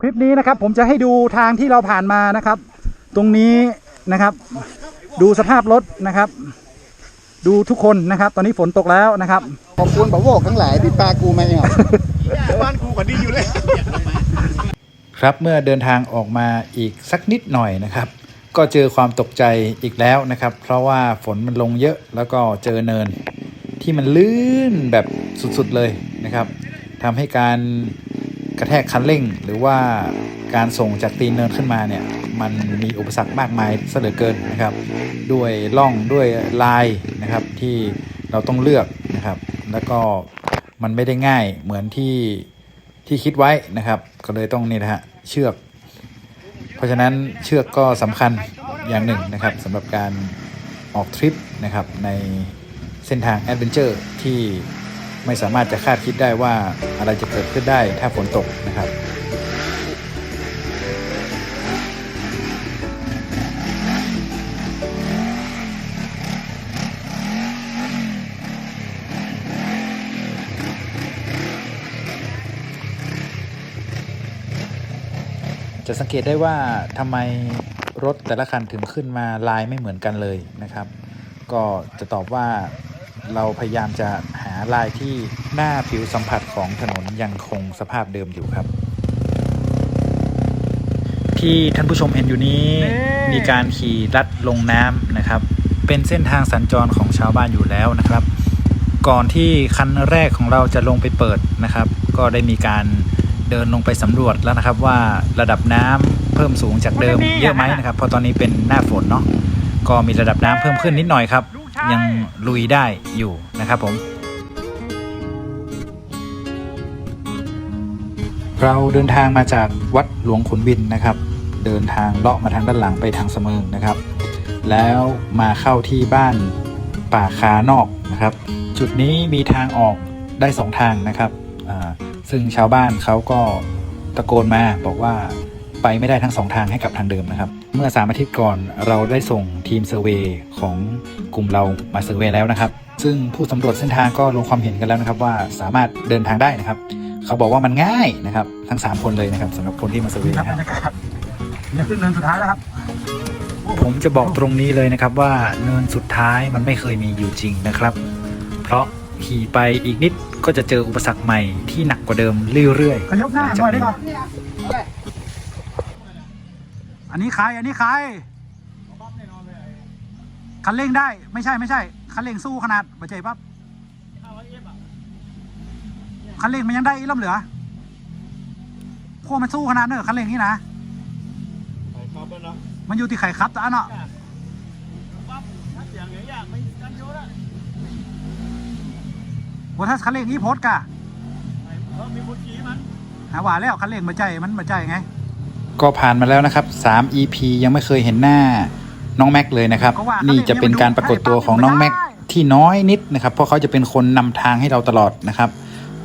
คลิปนี้นะครับผมจะให้ดูทางที่เราผ่านมานะครับ ตรงนี้นะครับ ดูสภาพรถนะครับ ดูทุกคนนะครับ ตอนนี้ฝนตกแล้วนะครับขอบคุณบอกโวกทั้งหลายที่ปลากูมาเนี่ยบ้านกูก็ดีอยู่เลยครับเมื่อเดินทางออกมาอีกสักนิดหน่อยนะครับ ก็เจอความตกใจอีกแล้วนะครับ เพราะว่าฝนมันลงเยอะแล้วก็เจอเนิน ที่มันลื่นแบบสุดๆเลยนะครับทำให้การ กระแทกคันเร่ง หรือว่าการส่งจากตีนเนินขึ้นมาเนี่ยมันมีอุปสรรคมากมายเหลือเกินนะครับ ด้วยล่องด้วยลายนะครับที่เราต้องเลือกนะครับ แล้วก็มันไม่ได้ง่ายเหมือนที่ที่คิดไว้นะครับ ก็เลยต้องนี่นะฮะเชือก เพราะฉะนั้นเชือกก็สำคัญอย่างหนึ่งนะครับสำหรับการออกทริปนะครับในเส้นทางแอดเวนเจอร์ที่ ไม่สามารถจะคาดคิดได้ว่าอะไรจะเกิดขึ้นได้ถ้าฝนตกนะครับ จะสังเกตได้ว่าทำไมรถแต่ละคันถึงขึ้นมาลายไม่เหมือนกันเลยนะครับ ก็จะตอบว่าเราพยายามจะ ลายที่หน้าผิวสัมผัสของถนนยังคงสภาพเดิมอยู่ครับ ที่ท่านผู้ชมเห็นอยู่นี้มีการขี่ลัดลงน้ำนะครับ เป็นเส้นทางสัญจรของชาวบ้านอยู่แล้วนะครับ ก่อนที่คันแรกของเราจะลงไปเปิดนะครับ ก็ได้มีการเดินลงไปสำรวจแล้วนะครับว่าระดับน้ำเพิ่มสูงจากเดิมเยอะไหมนะครับเพราะตอนนี้เป็นหน้าฝนเนาะก็มีระดับน้ำเพิ่มขึ้นนิดหน่อยครับ ยังลุยได้อยู่นะครับผม เราเดินทางมาจากวัดหลวงขุนบินนะครับ เดินทางเลาะมาทางด้านหลังไปทางเสมิงนะครับ แล้วมาเข้าที่บ้านป่าคานอกนะครับ จุดนี้มีทางออกได้สองทางนะครับซึ่งชาวบ้านเขาก็ตะโกนมาบอกว่าไปไม่ได้ทั้งสองทางให้กับทางเดิมนะครับ เมื่อสามอาทิตย์ก่อนเราได้ส่งทีมเซอร์เวย์ของกลุ่มเรามาเซอร์เวย์แล้วนะครับ ซึ่งผู้สำรวจเส้นทางก็ลงความเห็นกันแล้วนะครับว่าสามารถเดินทางได้นะครับ เขาบอกว่ามันง่ายนะครับ ทั้ง 3 คนเลยนะครับสำหรับคนที่มาเซอร์เวย์ครับนะบรฮะรยากาศเนี่ยขึ้นเนินสุดท้ายแล้วครับ ผมจะบอกตรงนี้เลยนะครับว่าเนินสุดท้ายมันไม่เคยมีอยู่จริงนะครับ เพราะขี่ไปอีกนิดก็จะเจออุปสรรคใหม่ที่หนักกว่าเดิมเรื่อยขยกหน้าหน่อยได้ป่ะอันนี้ใครอันนี้ใครคันเร่งได้ไม่ใช่ไม่ใช่คันเร่งสู้ขนาดบัใจปั๊บ คันเร่งมันยังได้อีกล้ำเหลือพวกมันสู้ขนาดเนอะคันเร่งนี่นะครับเนาะมันอยู่ที่ไข่ครับแต่อันเนาะปั๊บถ้าเสียงอย่างยากไม่กันโยนอะว่าถ้าคันเร่งนี้โพสต์กะเออมีบุญขี่มันหาว่าแล้วคันเร่งมาใจมันมาใจไงๆก็ผ่านมาแล้วนะครับ 3 EP ยังไม่เคยเห็นหน้าน้องแม็กเลยนะครับ ก็ว่านี่จะเป็นการปรากฏตัวของน้องแม็กที่น้อยนิดนะครับ เพราะเขาจะเป็นคนนำทางให้เราตลอดนะครับ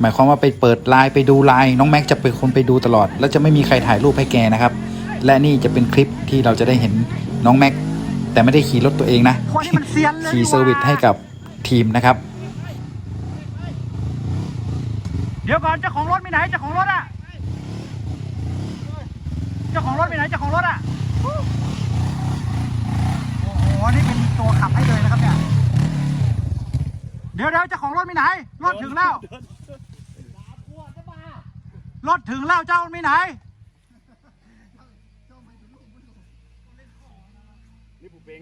หมายความว่าไปเปิดไลน์ไปดูไลน์น้องแม็กจะเป็นคนไปดูตลอด แล้วจะไม่มีใครถ่ายรูปให้แกนะครับ และนี่จะเป็นคลิปที่เราจะได้เห็นน้องแม็กแต่ไม่ได้ขี่รถตัวเองนะคนนี้มันเซียนเลยขี่เซอร์วิสให้กับทีมนะครับ เดี๋ยวก่อนเจ้าของรถไปไหนเจ้าของรถอะเจ้าของรถไปไหนเจ้าของรถอะโอ้โหนี่เป็นตัวขับให้เลยนะครับเนี่ยเดี๋ยวเดี๋ยวเจ้าของรถไปไหนรถถึงแล้ว รถถึงแล้วเจ้าไปไหน นี่ผู้เป็ง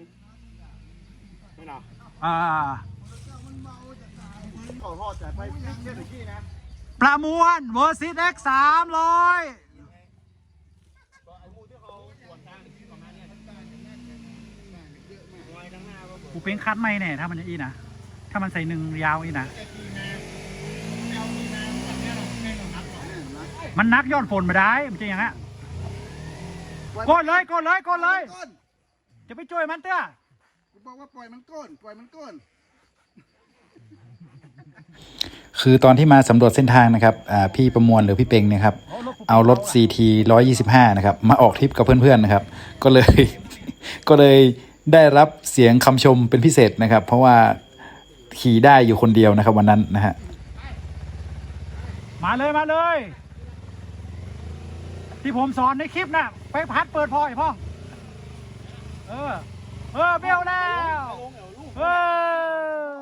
ไม่น่ะอ่าเขาทอดแต่ไปเช่นที่นะประมวลเวอร์ซิตเอ็กสามร้อยกูเป็นคัดไม่แน่ถ้ามันจะอีนะ ถ้ามันใส่หนึ่งยาวอีนะ มันนักย้อนฝนมาได้มันจะอย่างงี้กดเลยกดเลยกดเลย ก้นจะไปช่วยมันเต้อกูบอกว่าปล่อยมันก้น ปล่อยมันก้น คือตอนที่มาสำรวจเส้นทางนะครับอ่าพี่ประมวลหรือพี่เป็งเนะครับ เอารถ CT 125 นะครับ มาออกทริปกับเพื่อนๆนะครับ ก็เลย ก็เลยได้รับเสียงคำชมเป็นพิเศษนะครับ เพราะว่าขี่ได้อยู่คนเดียวนะครับวันนั้นนะฮะ มาเลยมาเลย ที่ผมสอนในคลิปน่ะ ไปพัดเปิดพอไอ้พ่อง เออ เออเบี้ยวแล้วเออ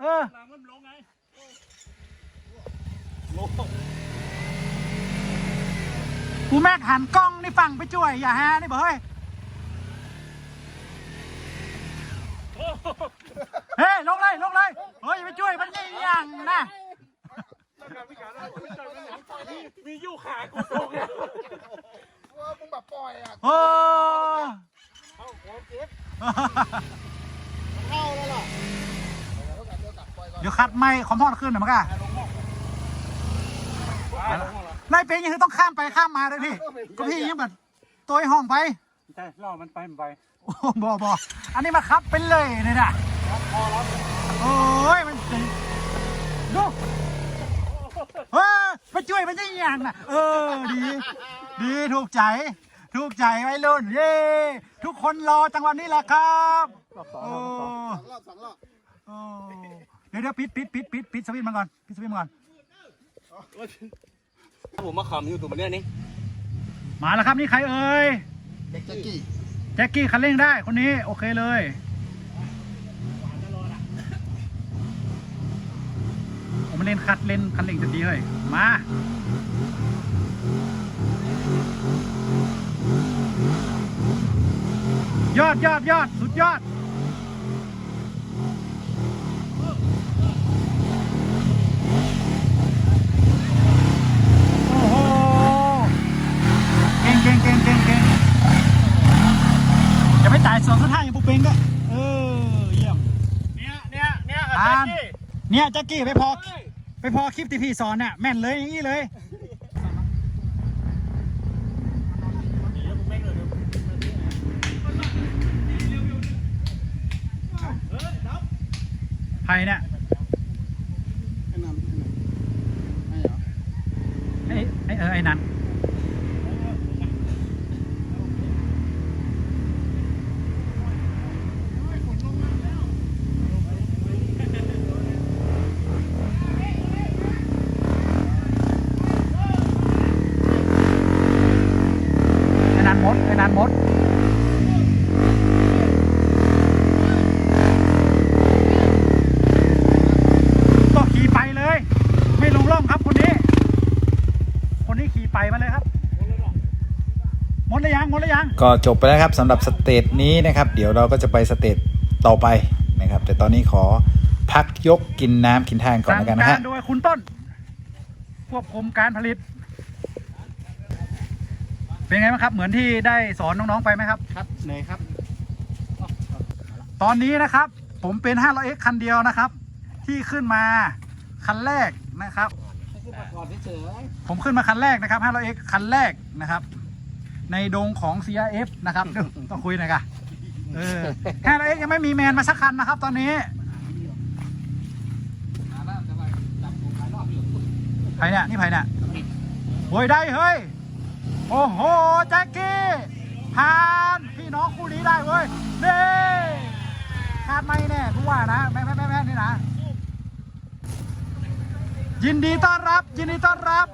เออลังมันลงไงกูแม่งหันกล้องนี่ฟังไปจ่วย อย่าฮะนี่บอกเฮ้ยเฮ้ยลงเลยลงเลย เฮ้ยไปช่วยมันยี่ยังนะ มียู่ขากูตรงเนี่ยว่ามึงแบบปล่อยอะโอ้เข้าแล้วล่ะเดี๋ยวกลับเดี๋ยวกลับปล่อยก่อนเดี๋ยวคัดไม่คอมพอดขึ้นหน่อยมั้งกะไล่เป็นยังคือต้องข้ามไปข้ามมาเลยพี่ ก็พี่ยังแบบตัวไอ้ห้องไปใช่ล่อมันไปมันไปโอ้โหบอบออันนี้มาคับเป็นเลยเนี่ยนะโอ้ยมันจริงดู เฮ้ยไปช่วยมันยังยังนะเออดี ดีถูกใจ ถูกใจไว้รุ่นเย้ทุกคนรอจังหวะนี้แหละครับโอ้สองรอบสองรอบโอ้เดี๋ยวเดี๋ยวปิดปิดปิดปิดปิดสวิตช์มันก่อนปิดสวิตช์มันก่อน ผมมาขำอยู่ตัวมันเนี่ยนี่มาแล้วครับนี่ใครเอ่ยแจ็คกี้แจ็คกี้คันเร่งได้คนนี้โอเคเลย ผมมาเล่นคัดเล่นคันเร่งจะดีเลย มา ยอดยอดยอดสุดยอดโอ้โหเก่งเก่งเก่งเก่งเก่งอย่าไปจ่ายส่วนสุดท้ายอย่างปุ๊กเป้งก็เออ เยี่ยม เนี่ยเนี่ยเนี่ยอ่านเจ๊เนี่ยแจ็คกี้ไปพอ ไปพอคลิปที่พี่สอนเนี่ยแม่นเลยอย่างนี้เลยใครเนี่ยให้นำให้นำให้เหรอไอ้ไอ้เออไอ้นั้นไอ้ นั้นมดไอ้นั้นมดก็ขี่ไปเลย ไม่ลงร่องครับคนนี้ คนนี้ขี่ไปมาเลยครับ หมดเลยยัง หมดเลยยัง ก็จบไปแล้วครับสำหรับสเตจนี้นะครับ เดี๋ยวเราก็จะไปสเตจต่อไปนะครับ แต่ตอนนี้ขอพักยกกินน้ำกินทางก่อนสั่งแล้วกันนะกาฮะ รโดยคุณต้น ควบคุมการผลิต เป็นไงบ้างครับ เหมือนที่ได้สอนน้องๆไปไหมครับ ครับเหนื่อยครับ ตอนนี้นะครับ ผมเป็น 500x คันเดียวนะครับ ที่ขึ้นมาคันแรกนะครับให้ขึ้นมาก่อนเฉยผมขึ้นมาคันแรกนะครับ 500x คันแรกนะครับ ในดงของ CRF นะครับเดี๋ยวต้องคุยหน่อยกันเออ 500x ยังไม่มีแมนมาสักคันนะครับ ตอนนี้ๆมาแล้วจะไปจับผมหลายรอบอยู่ไผ่เนี่ยนี่ไผ่เนี่ยโอ้ยได้เฮ้ย โอ้โหแจ็คกี้ผ่านพี่น้องคู่นี้ได้เว้ยเน่คาดไม่แน่ผู้ว่านะแม่แม่แม่แม่นี่นะ ยินดีต้อนรับ ยินดีต้อนรับ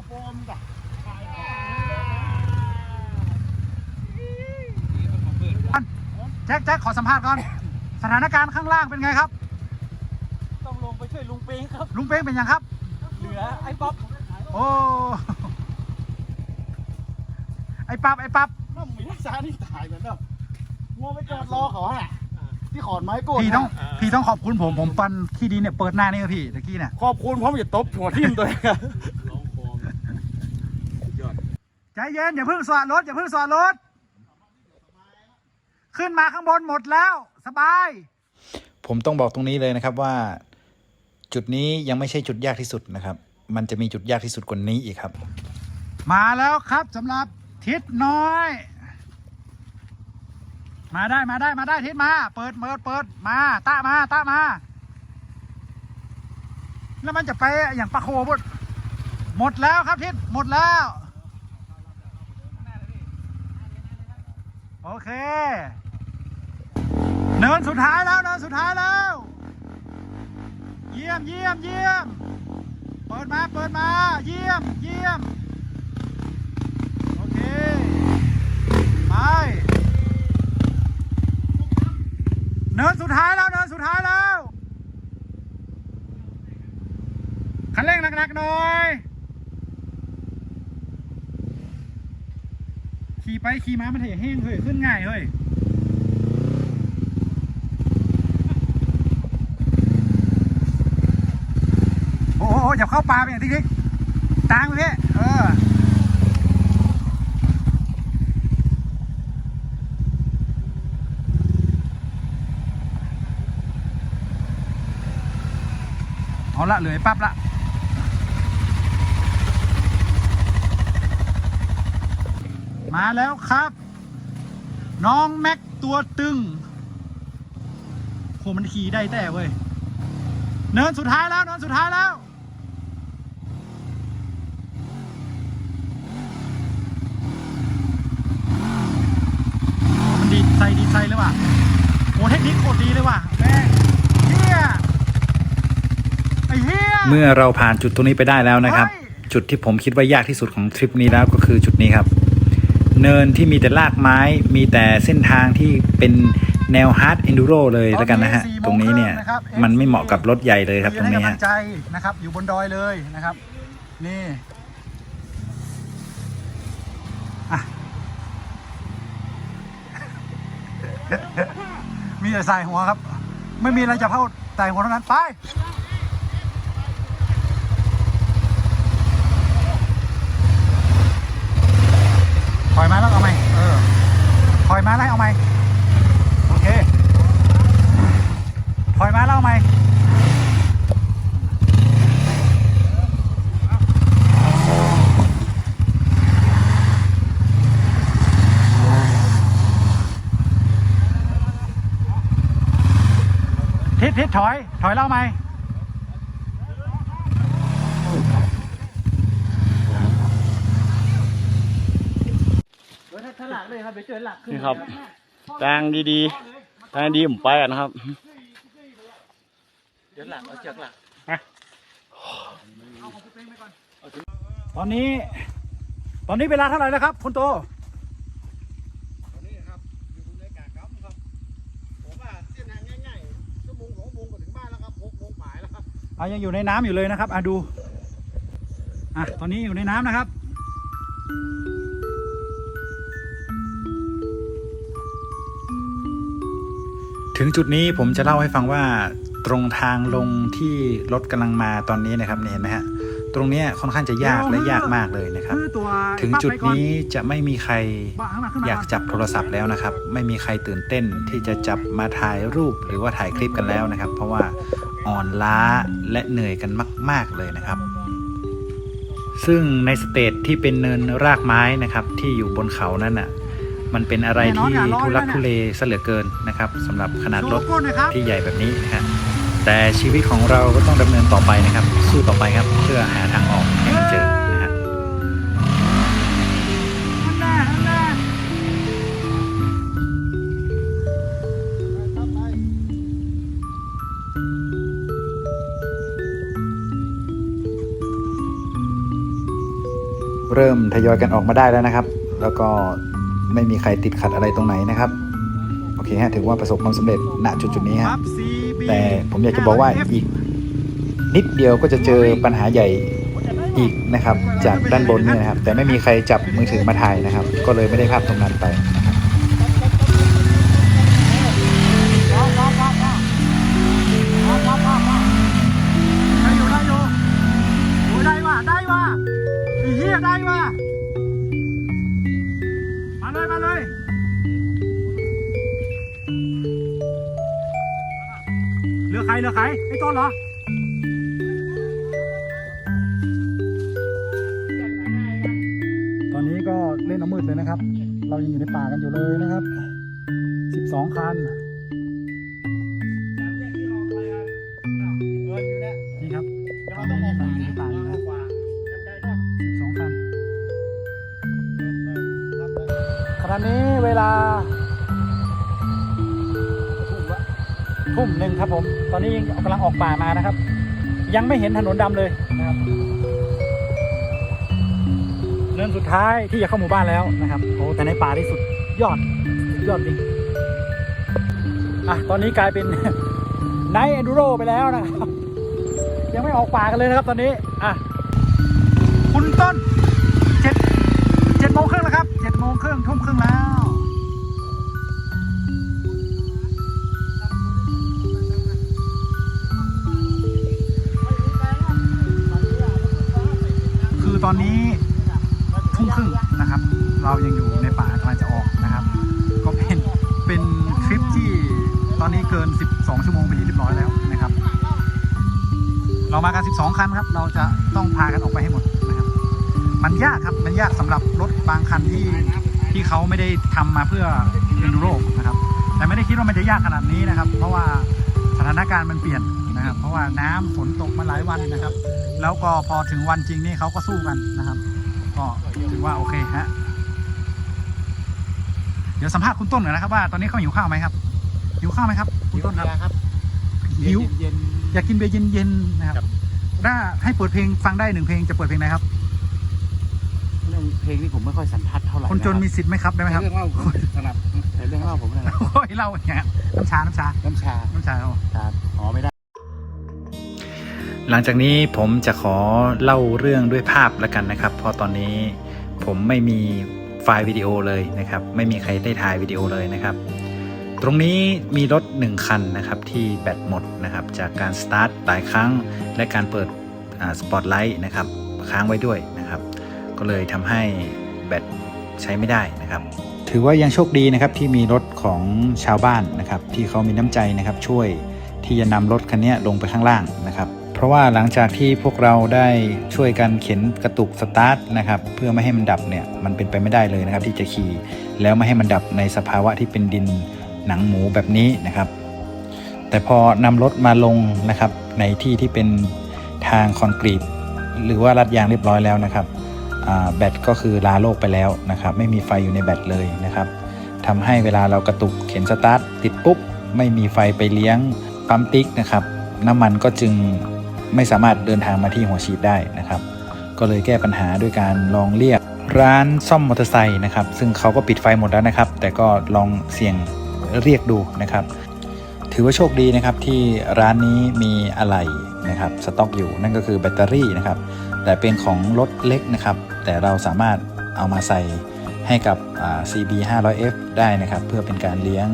แจ็คแจ็คขอสัมภาษณ์ก่อน สถานการณ์ข้างล่างเป็นไงครับ ต้องลงไปช่วยลุงเป้งครับ ลุงเป้งเป็นยังครับ เหลือไอ้ป๊อปโอ้ ไอ้ปับไอ้ปับน้ำมีทักษะนี่ตายเหมือนเดิมงัวไปจอดรอเขาฮะที่ขอนไม้โกนพี่ต้องฮะพี่ต้องขอบคุณผมผมปันที่ดีเนี่ยเปิดหน้านี่ครับพี่ตะกี้เนี่ยขอบคุณเพราะมันจะตบหัวทิ่มตัวเองอะใจเย็นอย่าเพิ่งสอดรถอย่าเพิ่งสอดรถ ขึ้นมาข้างบนหมดแล้ว สบาย ผมต้องบอกตรงนี้เลยนะครับว่า จุดนี้ยังไม่ใช่จุดยากที่สุดนะครับ มันจะมีจุดยากที่สุดกว่านี้อีกครับ มาแล้วครับสำหรับ ทิศน้อย มาได้มาได้มาได้ทิศมา เปิดเปิดเปิดมาตะมาตะมา แล้วมันจะไปอย่างปะโคบดหมดแล้วครับทิศหมดแล้ว โอเค เนินสุดท้ายแล้วเนินสุดท้ายแล้ว เยี่ยมเยี่ยมเยี่ยม เปิดมาเปิดมา เยี่ยมเยี่ยม เนินสุดท้ายแล้วเนินสุดท้ายแล้วคันเร่งหนักๆหน่อย ขี่ไปขี่มามันเถียแห้งเฮ้ยขึ้นง่ายเฮ้ยโอ้โหอย่าเข้าปลาไปอย่างที่ทิกตางไปพี่เออ เอาละเหลือปั๊บละมาแล้วครับ น้องแม็กตัวตึงโหมันขี่ได้แต่เว้ยเนินสุดท้ายแล้วเนินสุดท้ายแล้ว มันดีไซดีไซเลยว่ะโหเทคนิคโคตรดีเลยว่ะแม่งเฮียไอ้ เฮียเมื่อเราผ่านจุดตรงนี้ไปได้แล้วนะครับเฮ้ยจุดที่ผมคิดว่ายากที่สุดของทริปนี้แล้วก็คือจุดนี้ครับ เนินที่มีแต่ลากไม้มีแต่เส้นทางที่เป็นแนวฮาร์ดเอนดูโรเลยแล้วกันนะฮะ ตรงนี้เนี่ยมันไม่เหมาะกับรถใหญ่เลยครับตรงนี้ให้กำลัฮะงใจนะครับ อยู่บนดอยเลยนะครับ นี่อะมีแต่สายหัวครับ ไม่มีอะไรจะเท่าสายหัวเท่านั้นไป อยมาแล้วเอาไหมเออถอยมาแล้วเอาไหมโอเคถอยมาแล้วเอาไหมทิศทิศถอย ถอยเล่าไหม หลักเลยครับไปเจอหลักนี่ครับทางดีๆทางดีผมไปนะครับเดี๋หลักเอาจากหลักตอนนี้ ตอนนี้เวลาเท่าไหร่แล้วครับคุณโตเอายังอยู่ในน้ำอยู่เลยนะครับอะดู อะ ตอนนี้อยู่ในน้ำนะครับ ถึงจุดนี้ผมจะเล่าให้ฟังว่าตรงทางลงที่รถกำลังมาตอนนี้นะครับเนี่ยเห็นไหมฮะตรงเนี้ยค่อนข้างจะยากและยากมากเลยนะครับคือตัวถึงจุดนี้จะไม่มีใครบ้าข้างหลังขึ้นมอยากจับโทรศัพท์แล้วนะครับ ไม่มีใครตื่นเต้นที่จะจับมาถ่ายรูปหรือว่าถ่ายคลิปกันแล้วนะครับ เพราะว่าอ่อนล้าและเหนื่อยกันมาก ๆเลยนะครับ ซึ่งในสเตจที่เป็นเนินรากไม้นะครับ ที่อยู่บนเขานั่นน่ะ มันเป็นอะไรที่ทุลักทุเลซะเหลือเกินนะครับสำหรับขนาดรถโชว์ก้นหนะครับที่ใหญ่แบบนี้นะฮะแต่ชีวิตของเราก็ต้องดำเนินต่อไปนะครับ สู้ต่อไปครับเพื่อหาทางออกให้มันเจอนะฮะฮันน่าฮันน่าครับไปเริ่มทยอยกันออกมาได้แล้วนะครับ แล้วก็ ไม่มีใครติดขัดอะไรตรงไหนนะครับ โอเคฮะถือว่าประสบความสำเร็จณจุดจุดนี้ฮะแต่ผมอยากจะบอกว่าอีกนิดเดียวก็จะเจอปัญหาใหญ่อีกนะครับ จากด้านบนเนี่ยนะครับ แต่ไม่มีใครจับมือถือมาถ่ายนะครับ ก็เลยไม่ได้ภาพตรงนั้นไป เล่นเอามืดเลยนะครับ เรายังอยู่ในป่ากันอยู่เลยนะครับ 12 คันนี่ครับตอนนี้เราอยู่ในป่าอยู่นะ12 คันขณะนี้เวลาทุ่มหนึ่งครับผม ตอนนี้กำลังออกป่ามานะครับ ยังไม่เห็นถนนดำเลยนะครับ นินสุดท้ายที่จะเข้าหมู่บ้านแล้วนะครับโอ้แต่ในป่าที่สุดยอดยอดจริงอะตอนนี้กลายเป็นไนท์เอนดูโรไปแล้วนะครับ ยังไม่ออกป่ากันเลยนะครับตอนนี้ อะ คุณต้น 12 ชั่วโมงไปที่เรียบร้อยแล้วนะครับ เรามากัน 12 คันครับ เราจะต้องพากันออกไปให้หมดนะครับ มันยากครับ มันยากสำหรับรถบางคันที่ที่เขาไม่ได้ทำมาเพื่อเ n นโรนะครับ แต่ไม่ได้คิดว่ามันจะยากขนาดนี้นะครับ เพราะว่าสถานการณ์มันเปลี่ยนนะครับ เพราะว่าน้ำฝนตกมาหลายวันนะครับ แล้วก็พอถึงวันจริงนี่เขาก็สู้กันนะครับ ก็ถือว่าโอเคฮะเดี๋ยวสัมภาษณ์คุณต้นหน่อยนะครับว่าตอนนี้เขาหิวข้าวไหมครับหิวข้าวไหมครับ คุณต้นครับครับ หิว เย็นอยากกินเบียร์เย็นๆนะครับ ถ้าให้เปิดเพลงฟังได้หนึ่งเพลงจะเปิดเพลงไหนครับ เรื่องเพลงนี่ผมไม่ค่อยสันทัดเท่าไหร่คนจนมีสิทธิ์ไหมครับได้ไหมครับ เรื่องเล่าสนับแต่เรื่องเล่าผมนะครับโอ้ยเล่าอย่างเงี้ยน้ำชา น้ำชา น้ำชา น้ำชาเอาชาอ๋อไม่ได้ หลังจากนี้ผมจะขอเล่าเรื่องด้วยภาพแล้วกันนะครับ เพราะตอนนี้ผมไม่มีไฟล์วิดีโอเลยนะครับ ไม่มีใครได้ถ่ายวิดีโอเลยนะครับ ตรงนี้มีรถ 1 คันนะครับที่แบตหมดนะครับจากการสตาร์ทหลายครั้ง และการเปิดสปอตไลท์นะครับค้างไว้ด้วยนะครับ ก็เลยทำให้แบตใช้ไม่ได้นะครับ ถือว่ายังโชคดีนะครับที่มีรถของชาวบ้านนะครับที่เขามีน้ำใจนะครับช่วยที่จะนำรถคันนี้ลงไปข้างล่างนะครับ เพราะว่าหลังจากที่พวกเราได้ช่วยกันเข็นกระตุกสตาร์ทนะครับเพื่อไม่ให้มันดับเนี่ยมันเป็นไปไม่ได้เลยนะครับที่จะขี่แล้วไม่ให้มันดับในสภาวะที่เป็นดิน หนังหมูแบบนี้นะครับ แต่พอนำรถมาลงนะครับในที่ที่เป็นทางคอนกรีต หรือว่ารัดยางเรียบร้อยแล้วนะครับแบตก็คือลาโลกไปแล้วนะครับ ไม่มีไฟอยู่ในแบตเลยนะครับทำให้เวลาเรากระตุกเข็นสตาร์ทติดปุ๊บ ไม่มีไฟไปเลี้ยงปั๊มติ๊กนะครับ น้ำมันก็จึงไม่สามารถเดินทางมาที่หัวฉีดได้นะครับ ก็เลยแก้ปัญหาด้วยการลองเรียกร้านซ่อมมอเตอร์ไซค์นะครับ ซึ่งเขาก็ปิดไฟหมดแล้วนะครับ แต่ก็ลองเสี่ยง เรียกดูนะครับ ถือว่าโชคดีนะครับที่ร้านนี้มีอะไหล่นะครับสต็อกอยู่นั่นก็คือแบตเตอรี่นะครับ แต่เป็นของรถเล็กนะครับ แต่เราสามารถเอามาใส่ให้กับอ่า CB 500F ได้นะครับ เพื่อเป็นการเลี้ยง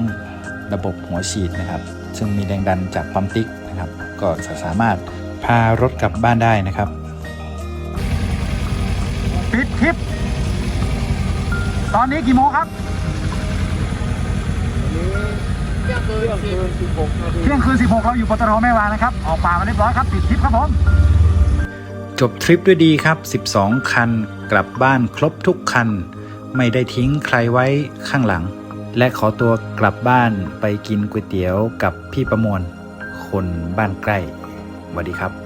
ระบบหัวฉีดนะครับ ซึ่งมีแรงดันจากปั๊มติ๊กนะครับ ก็จะสามารถพารถกลับบ้านได้นะครับปิดทริป ตอนนี้กี่โมงครับ เที่ยงคืนสิบหกนาที เที่ยงคืน 16 เราอยู่ปตทแม่วางนะครับ ออกป่ามาเรียบร้อยครับปิดทริปครับผม จบทริปด้วยดีครับ 12 คัน กลับบ้านครบทุกคัน ไม่ได้ทิ้งใครไว้ข้างหลัง และขอตัวกลับบ้านไปกินก๋วยเตี๋ยวกับพี่ประมวล คนบ้านใกล้สวัสดีครับ